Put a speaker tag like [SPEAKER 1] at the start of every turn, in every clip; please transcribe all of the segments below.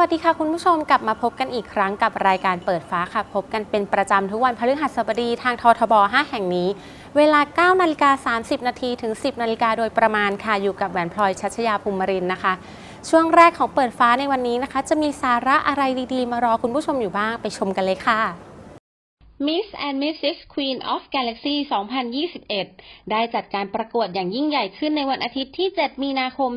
[SPEAKER 1] วัสดีค่ะคุณผู้ชมกลับมาพบกันอีกครั้งกับรายการเปิดฟ้าค่ะ พบกันเป็นประจำทุกวันพฤหัสบดีทางททบ 5 แห่งนี้ เวลา 9 นาฬิกา 30 นาทีถึง 10 นาฬิกาโดยประมาณค่ะ อยู่กับแหวนพลอยชัชยาภูมิรินนะคะ ช่วงแรกของเปิดฟ้าในวันนี้นะคะ จะมีสาระอะไรดีๆ มารอคุณผู้ชมอยู่บ้างไปชมกันเลยค่ะ Miss and Mrs. Queen of Galaxy 2021 ได้จัดการประกวดอย่างยิ่งใหญ่ขึ้นในวันอาทิตย์ที่ 7 มีนาคม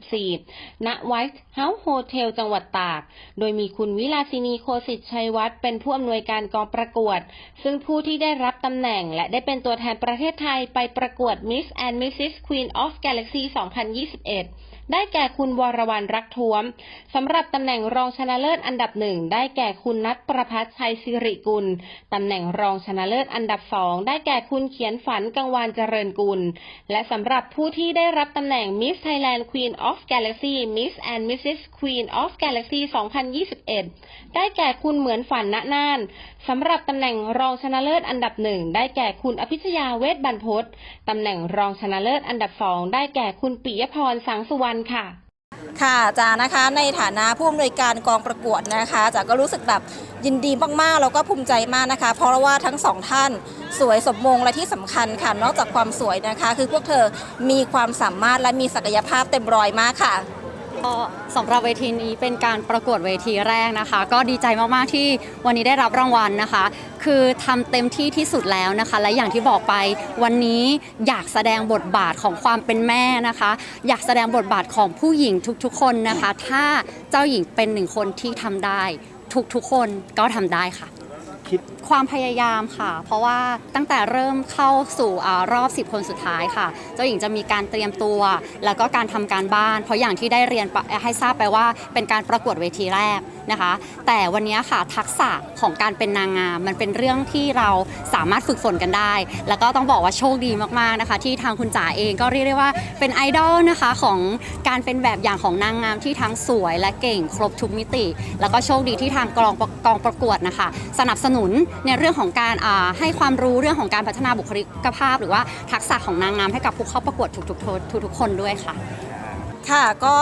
[SPEAKER 1] 2564 ณ White House Hotel จังหวัดตาก โดยมีคุณวิลาสินีโคสิตชัยวัฒน์เป็นผู้อำนวยการกองประกวด ซึ่งผู้ที่ได้รับตำแหน่งและได้เป็นตัวแทนประเทศไทยไปประกวด Miss and Mrs. Queen of Galaxy 2021 ได้แก่คุณวรวรรณรักท้วมสำหรับตำแหน่งรองชนะเลิศอันดับหนึ่งได้แก่คุณนัทประพัฒน์ชัยสิริกุลตำแหน่งรองชนะเลิศอันดับสองได้แก่คุณเขียนฝันกังวานเจริญกุล และสำหรับผู้ที่ได้รับตำแหน่ง Miss Thailand Queen of Galaxy Miss and Mrs. Queen of Galaxy 2021 ได้แก่คุณเหมือนฝันณน่านสำหรับตำแหน่งรองชนะเลิศอันดับหนึ่งได้แก่คุณอภิชยาเวทบรรพตตำแหน่งรองชนะเลิศอันดับสองได้แก่คุณปิยพรสังสุวรรณค่ะ
[SPEAKER 2] ค่ะอาจารย์นะคะในฐานะผู้อำนวยการกองประกวดนะคะจ๋าก็รู้สึกแบบยินดีมากๆแล้วก็ภูมิใจมากนะคะ เพราะว่าทั้งสองท่านสวยสมมงและที่สำคัญค่ะนอกจากความสวยนะคะ คือพวกเธอมีความสามารถและมีศักยภาพเต็มร้อยมากค่ะ
[SPEAKER 3] ก็สำหรับเวทีนี้เป็นการประกวดเวทีแรกนะคะ ก็ดีใจมากๆที่วันนี้ได้รับรางวัลนะคะ คือทำเต็มที่ที่สุดแล้วนะคะ และอย่างที่บอกไปวันนี้อยากแสดงบทบาทของความเป็นแม่นะคะ อยากแสดงบทบาทของผู้หญิงทุกๆ คนนะคะ ถ้าเจ้าหญิงเป็นหนึ่งคนที่ทำได้ ทุกๆ คนก็ทำได้ค่ะ
[SPEAKER 4] คิด
[SPEAKER 3] ความพยายามค่ะ เพราะว่าตั้งแต่เริ่มเข้าสู่อารอบ 10 คนสุดท้ายค่ะ เจ้าหญิงจะมีการเตรียมตัว แล้วก็การทำการบ้าน เพราะอย่างที่ได้เรียนไปให้ทราบไปว่าเป็นการประกวดเวทีแรก นะคะ แต่วันนี้ค่ะทักษะของการเป็นนางงามมันเป็นเรื่องที่เราสามารถฝึกฝนกันได้ แล้วก็ต้องบอกว่าโชคดีมากๆนะคะ ที่ทางคุณจ๋าเองก็เรียกได้ว่าเป็นไอดอลนะคะของการเป็นแบบอย่างของนางงามที่ทั้งสวยและเก่งครบทุกมิติ แล้วก็โชคดีที่ทางกองประกองประกวดนะคะ สนับสนุนในเรื่องของการให้ความรู้เรื่องของการพัฒนาบุคลิกภาพ หรือว่าทักษะของนางงามให้กับผู้เข้าประกวดทุกๆทุกๆคนด้วยค่ะ
[SPEAKER 2] ค่ะก็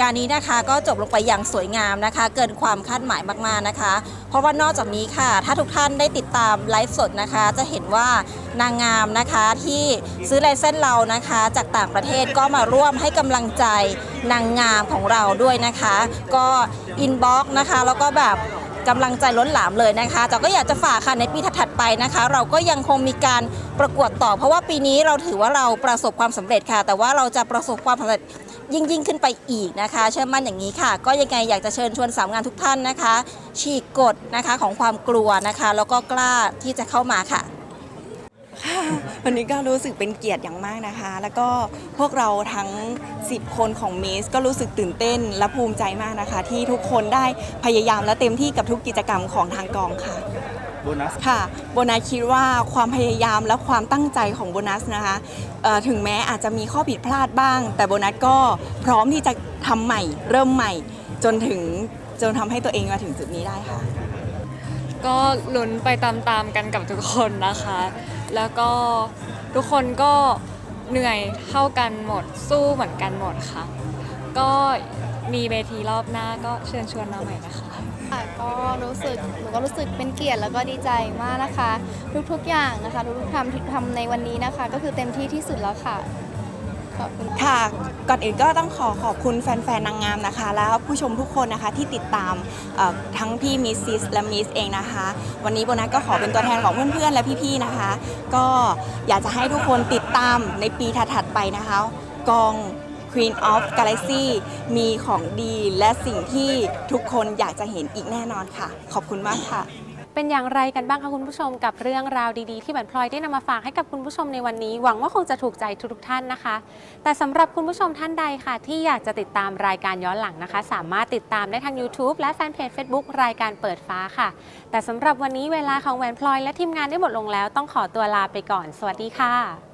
[SPEAKER 2] การนี้นะคะก็จบลงไปอย่างสวยงามนะคะ เกินความคาดหมายมากๆนะคะ เพราะว่านอกจากนี้ค่ะ ถ้าทุกท่านได้ติดตามไลฟ์สดนะคะ จะเห็นว่านางงามนะคะที่ซื้อลายเส้นเรานะคะ จากต่างประเทศก็มาร่วมให้กำลังใจนางงามของเราด้วยนะคะ ก็อินบ็อกนะคะ แล้วก็แบบ กำลังใจล้นหลามเลยนะคะแต่ก็อยากจะฝากค่ะในปีถัดๆไปนะคะ เราก็ยังคงมีการประกวดต่อ เพราะว่าปีนี้เราถือว่าเราประสบความสำเร็จค่ะ แต่ว่าเราจะประสบความสำเร็จยิ่งยิ่งขึ้นไปอีกนะคะ เชื่อมั่นอย่างนี้ค่ะ ก็ยังไงอยากจะเชิญชวนสาวงานทุกท่านนะคะ ฉีกกฎนะคะของความกลัวนะคะ แล้วก็กล้าที่จะเข้ามาค่ะ
[SPEAKER 5] วันนี้ก็รู้สึกเป็นเกียรติอย่างมากนะคะ แล้วก็พวกเราทั้ง 10 คนของมิสก็รู้สึกตื่นเต้นและภูมิใจมากนะคะ ที่ทุกคนได้พยายามและเต็มที่กับทุกกิจกรรมของทางกองค่ะ
[SPEAKER 4] โบนัส
[SPEAKER 5] ค่ะโบนัสคิดว่าความพยายามและความตั้งใจของโบนัสนะคะเอ่อถึงแม้อาจจะมีข้อผิดพลาดบ้าง แต่โบนัสก็พร้อมที่จะทำใหม่ เริ่มใหม่ จนถึงจนทำให้ตัวเองมาถึงจุดนี้ได้ค่ะ
[SPEAKER 6] ก็ลุ้นไปตามๆกันกับทุกคนนะคะ แล้วก็ทุกคนก็เหนื่อยเท่ากันหมดสู้เหมือนกันหมดค่ะ ก็มีเวทีรอบหน้าก็เชิญชวนมาใหม่นะคะ
[SPEAKER 7] ค่ะก็รู้สึกหนูก็รู้สึกเป็นเกียรติแล้วก็ดีใจมากนะคะ ทุกๆอย่างนะคะทุกๆทำที่ทำในวันนี้นะคะ ก็คือเต็มที่ที่สุดแล้วค่ะ ค่ะ
[SPEAKER 5] ก่อนอื่นก็ต้องขอขอบคุณแฟนๆนางงามนะคะ แล้วผู้ชมทุกคนนะคะที่ติดตามทั้งพี่มิสซิสและมิสเองนะคะ วันนี้โบนัสก็ขอเป็นตัวแทนของเพื่อนๆและพี่ๆนะคะ ก็อยากจะให้ทุกคนติดตามในปีถัดๆไปนะคะ กอง Queen of Galaxy มีของดีและสิ่งที่ทุกคนอยากจะเห็นอีกแน่นอนค่ะ ขอบคุณมากค่ะ
[SPEAKER 8] เป็นอย่างไรกันบ้างคะคุณผู้ชมกับเรื่องราวดีๆ ที่แหวนพลอยได้นำมาฝากให้กับคุณผู้ชมในวันนี้ หวังว่าคงจะถูกใจทุกๆท่านนะคะ แต่สำหรับคุณผู้ชมท่านใดค่ะ ที่อยากจะติดตามรายการย้อนหลังนะคะ สามารถติดตามได้ทาง YouTube และแฟนเพจ Facebook รายการเปิดฟ้าค่ะ แต่สำหรับวันนี้เวลาของแหวนพลอยและทีมงานได้หมดลงแล้ว ต้องขอตัวลาไปก่อน สวัสดีค่ะ